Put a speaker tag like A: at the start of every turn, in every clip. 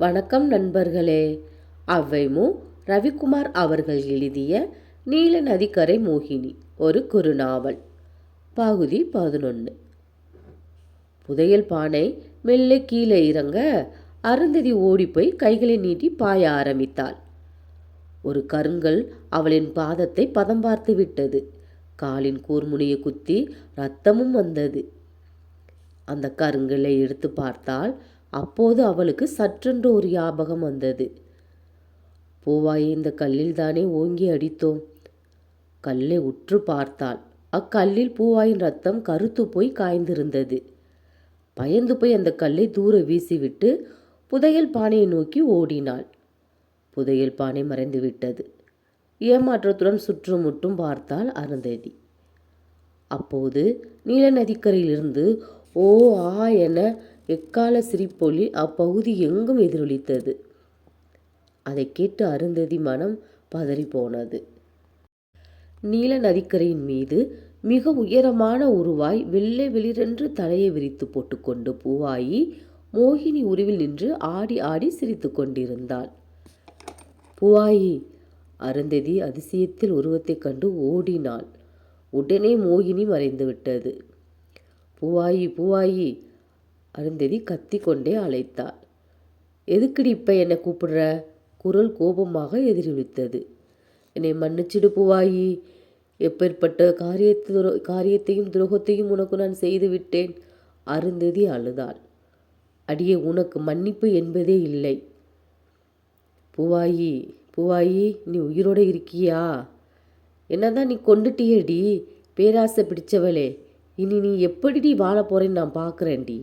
A: வணக்கம் நண்பர்களே. அவ்வைமு ரவிக்குமார் அவர்கள் எழுதிய நீல நதிக்கரை மோகினி ஒரு குறுநாவல் பகுதி பதினொன்று புதையல் பானை மெல்ல கீழே இறங்க அருந்ததி ஓடிப்போய் கைகளை நீட்டி பாய ஆரம்பித்தாள். ஒரு கருங்கல் அவளின் பாதத்தை பதம் பார்த்து விட்டது. காலின் கூர்முனையை குத்தி ரத்தமும் வந்தது. அந்த கருங்கலை எடுத்து பார்த்தால் அப்போது அவளுக்கு சற்றென்று ஒரு ஞாபகம் வந்தது. பூவாயை இந்த கல்லில் தானே ஓங்கி அடித்தோம். கல்லை உற்று பார்த்தாள். அக்கல்லில் பூவாயின் ரத்தம் கருத்து போய் காய்ந்திருந்தது. பயந்து போய் அந்த கல்லை தூர வீசிவிட்டு புதையல் பானையை நோக்கி ஓடினாள். புதையல் பானை மறைந்து விட்டது. ஏமாற்றத்துடன் சுற்றுமுட்டும் பார்த்தாள் அருந்ததி. அப்போது நீல நதிக்கரையிலிருந்து ஓ ஆ என எக்கால சிரிப்பொலி அப்பகுதி எங்கும் எதிரொலித்தது. அதை கேட்டு அருந்ததி மனம் பதறி போனது நீல நதிக்கரையின் மீது மிக உயரமான உருவாய் வெள்ளை வெளிரென்று தலையை விரித்து போட்டுக்கொண்டு பூவாயி மோகினி உருவில் நின்று ஆடி ஆடி சிரித்து கொண்டிருந்தாள். பூவாயி அருந்ததி அதிசயத்தில் உருவத்தைக் கண்டு ஓடினாள். உடனே மோகினி மறைந்து விட்டது பூவாயி பூவாயி அருந்ததி கத்திக்கொண்டே அழைத்தாள். எதுக்குடி இப்போ என்னை கூப்பிடுற? குரல் கோபமாக எதிரொலித்தது. என்னை மன்னிச்சிடு பூவாயி. எப்பேற்பட்ட காரியத்து துரோ காரியத்தையும் துரோகத்தையும் உனக்கு நான் செய்து விட்டேன் அருந்ததி அழுதாள். அடியே உனக்கு மன்னிப்பு என்பதே இல்லை. பூவாயி பூவாயி நீ உயிரோடு இருக்கியா? என்னதான் நீ கொண்டுட்டியேடி? பேராசை பிடிச்சவளே. இனி நீ எப்படிடி வாழ போறேன்னு நான் பார்க்குறேன்டி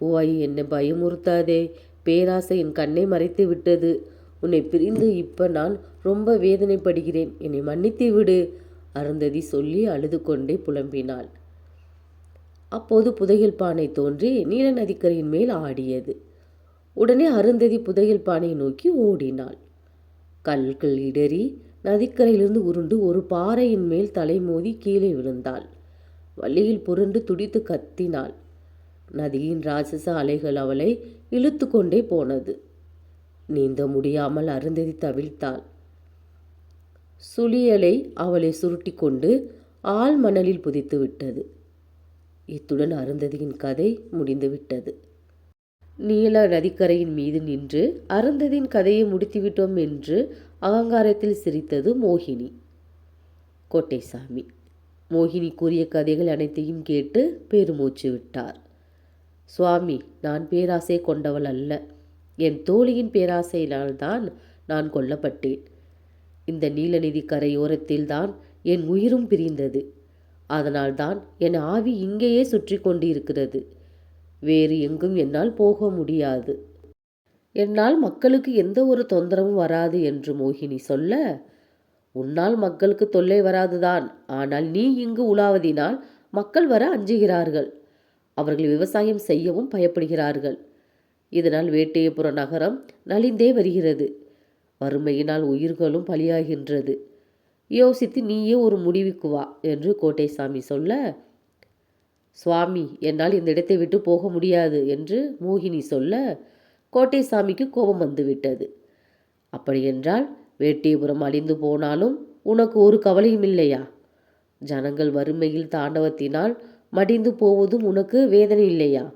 A: பூவாயி என்னை பயமுறுத்தாதே. பேராசை என் கண்ணை மறைத்து விட்டது. உன்னை பிரிந்து இப்போ நான் ரொம்ப வேதனைப்படுகிறேன். என்னை மன்னித்து விடு. அருந்ததி சொல்லி அழுது கொண்டே புலம்பினாள். அப்போது புதையல் பானை தோன்றி நீல நதிக்கரையின் மேல் ஆடியது. உடனே அருந்ததி புதையல் பானையை நோக்கி ஓடினாள். கல்கள் இடறி நதிக்கரையிலிருந்து உருண்டு ஒரு பாறையின் மேல் தலைமோதி கீழே விழுந்தாள். வழியில் புரண்டு துடித்து கத்தினாள். நதியின் ராட்சச அலைகள் அவளை இழுத்து கொண்டே போனது. நீந்த முடியாமல் அருந்ததி தவிழ்த்தாள். சுழியலை அவளை சுருட்டி கொண்டு ஆள் மணலில் புதித்து விட்டது. இத்துடன் அருந்ததியின் கதை முடிந்துவிட்டது நீல நதிக்கரையின் மீது நின்று அருந்ததியின் கதையை முடித்துவிட்டோம் என்று அகங்காரத்தில் சிரித்தது மோகினி. கோட்டைசாமி மோகினி கூறிய கதைகள் அனைத்தையும் கேட்டு பெருமூச்சு விட்டார். சுவாமி நான் பேராசை கொண்டவள் அல்ல. என் தோழியின் பேராசையினால்தான் நான் கொல்லப்பட்டேன். இந்த நீலநிதி கரையோரத்தில்தான் என் உயிரும் பிரிந்தது. அதனால்தான் என் ஆவி இங்கேயே சுற்றி கொண்டிருக்கிறது. வேறு எங்கும் என்னால் போக முடியாது. என்னால் மக்களுக்கு எந்த ஒரு தொந்தரவும் வராது என்று மோகினி சொல்ல உன்னால் மக்களுக்கு தொல்லை வராதுதான். ஆனால் நீ இங்கு உலாவதினால் மக்கள் வர அஞ்சுகிறார்கள். அவர்கள் விவசாயம் செய்யவும் பயப்படுகிறார்கள். இதனால் வேட்டையபுர நகரம் நலிந்தே வருகிறது. வறுமையினால் உயிர்களும் பலியாகின்றது. யோசித்து நீயே ஒரு முடிவுக்கு வா என்று கோட்டைசாமி சொல்ல சுவாமி என்னால் இந்த இடத்தை விட்டு போக முடியாது என்று மோகினி சொல்ல கோட்டைசாமிக்கு கோபம் வந்துவிட்டது. அப்படியென்றால் வேட்டியபுரம் அழிந்து போனாலும் உனக்கு ஒரு கவலையும் இல்லையா? ஜனங்கள் வறுமையில் தாண்டவத்தினால் மடிந்து போவதும் உனக்கு வேதனை இல்லையா?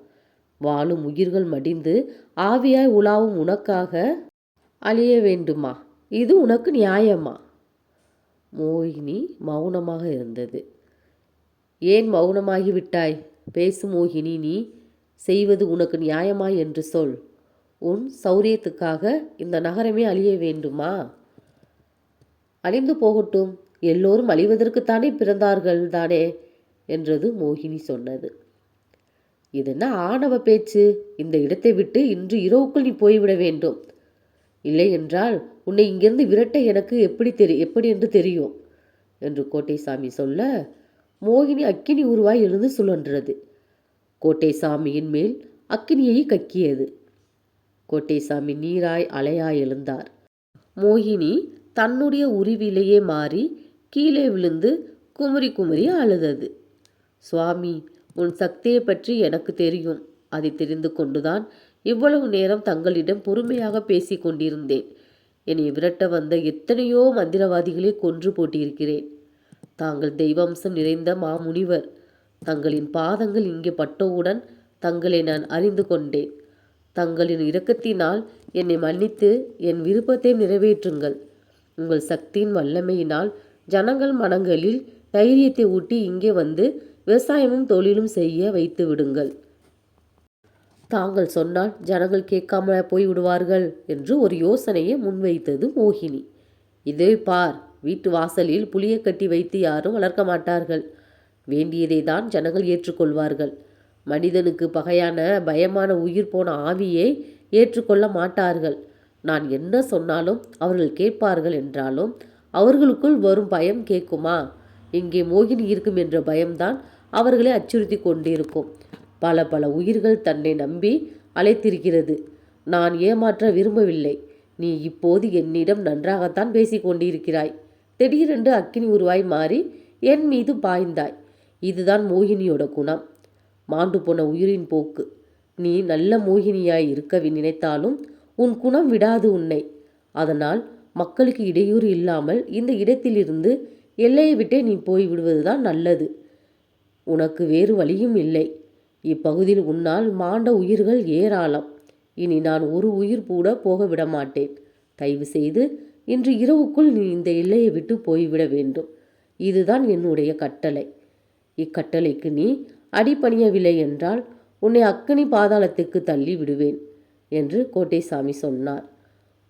A: வாழும் உயிர்கள் மடிந்து ஆவியாய் உலாவும் உனக்காக அழிய வேண்டுமா? இது உனக்கு நியாயமா? மோகினி மௌனமாக இருந்தது. ஏன் மௌனமாகி விட்டாய்? பேசு மோகினி நீ செய்வது உனக்கு நியாயமா என்று சொல். உன் சௌரியத்துக்காக இந்த நகரமே அழிய வேண்டுமா? அழிந்து போகட்டும். எல்லோரும் அழிவதற்குத்தானே பிறந்தார்கள் தானே என்றது மோகினி சொன்னது. இது என்ன ஆணவ பேச்சு? இந்த இடத்தை விட்டு இன்று இரவுக்குள் நீ போய்விட வேண்டும். இல்லை என்றால் உன்னை இங்கிருந்து விரட்ட எனக்கு எப்படி தெரி எப்படி என்று தெரியும்? என்று கோட்டைசாமி சொல்ல மோகினி அக்கினி உருவாய் எழுந்து சுழன்றது. கோட்டைசாமியின் மேல் அக்கினியை கக்கியது. கோட்டைசாமி நீராய் அலையாய் எழுந்தார். மோகினி தன்னுடைய உருவிலேயே மாறி கீழே விழுந்து குமரி குமரி அழுதது. சுவாமி உன் சக்தியை பற்றி எனக்கு தெரியும். அதை தெரிந்து கொண்டுதான் இவ்வளவு நேரம் தங்களிடம் பொறுமையாக பேசிக் கொண்டிருந்தேன். என்னை விரட்ட வந்த எத்தனையோ மந்திரவாதிகளை கொன்று போட்டிருக்கிறேன். தாங்கள் தெய்வம்சம் நிறைந்த மாமுனிவர். தங்களின் பாதங்கள் இங்கே பட்டவுடன் தங்களை நான் அறிந்து கொண்டேன். தங்களின் இரக்கத்தினால் என்னை மன்னித்து என் விருப்பத்தை நிறைவேற்றுங்கள். உங்கள் சக்தியின் வல்லமையினால் ஜனங்கள் மனங்களில் தைரியத்தை ஊட்டி இங்கே வந்து விவசாயமும் தொழிலும் செய்ய வைத்து விடுங்கள். தாங்கள் சொன்னால் ஜனங்கள் கேட்காம போய் விடுவார்கள் என்று ஒரு யோசனையை முன்வைத்தது மோகினி. இதை பார் வீட்டு வாசலில் புளியை கட்டி வைத்து யாரும் வளர்க்க மாட்டார்கள். வேண்டியதை தான் ஜனங்கள் ஏற்றுக்கொள்வார்கள். மனிதனுக்கு பகையான பயமான உயிர் போன ஆவியை ஏற்றுக்கொள்ள மாட்டார்கள். நான் என்ன சொன்னாலும் அவர்கள் கேட்பார்கள் என்றாலும் அவர்களுக்குள் வரும் பயம் கேட்குமா? இங்கே மோகினி இருக்கும் என்ற பயம்தான் அவர்களை அச்சுறுத்தி கொண்டிருக்கும். பல பல உயிர்கள் தன்னை நம்பி அழைத்திருக்கிறது. நான் ஏமாற்ற விரும்பவில்லை. நீ இப்போது என்னிடம் நன்றாகத்தான் பேசிக் கொண்டிருக்கிறாய். திடீரென்று அக்கினி உருவாய் மாறி என் மீது பாய்ந்தாய். இதுதான் மோகினியோட குணம். மாண்டு போன உயிரின் போக்கு. நீ நல்ல மோகினியாய் இருக்க நினைத்தாலும் உன் குணம் விடாது உன்னை. அதனால் மக்களுக்கு இடையூறு இல்லாமல் இந்த இடத்திலிருந்து எல்லையை விட்டே நீ போய் விடுவதுதான் நல்லது. உனக்கு வேறு வழியும் இல்லை. இப்பகுதியில் உன்னால் மாண்ட உயிர்கள் ஏராளம். இனி நான் ஒரு உயிர் கூட போக விட மாட்டேன் தயவு செய்து இன்று இரவுக்குள் நீ இந்த எல்லையை விட்டு போய்விட வேண்டும். இதுதான் என்னுடைய கட்டளை. இக்கட்டளைக்கு நீ அடிபணியவில்லை என்றால் உன்னை அக்கனி பாதாளத்துக்கு தள்ளி விடுவேன் என்று கோட்டைசாமி சொன்னார்.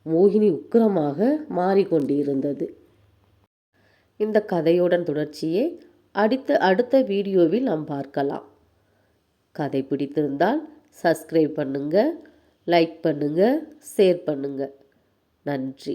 A: மோகினி உக்கிரமாக மாறிக்கொண்டிருந்தது. இந்த கதையுடன் தொடர்ச்சியை அடுத்த அடுத்த வீடியோவில் நாம் பார்க்கலாம். கதை பிடித்திருந்தால் சப்ஸ்கிரைப் பண்ணுங்கள் லைக் பண்ணுங்கள் ஷேர் பண்ணுங்கள் நன்றி.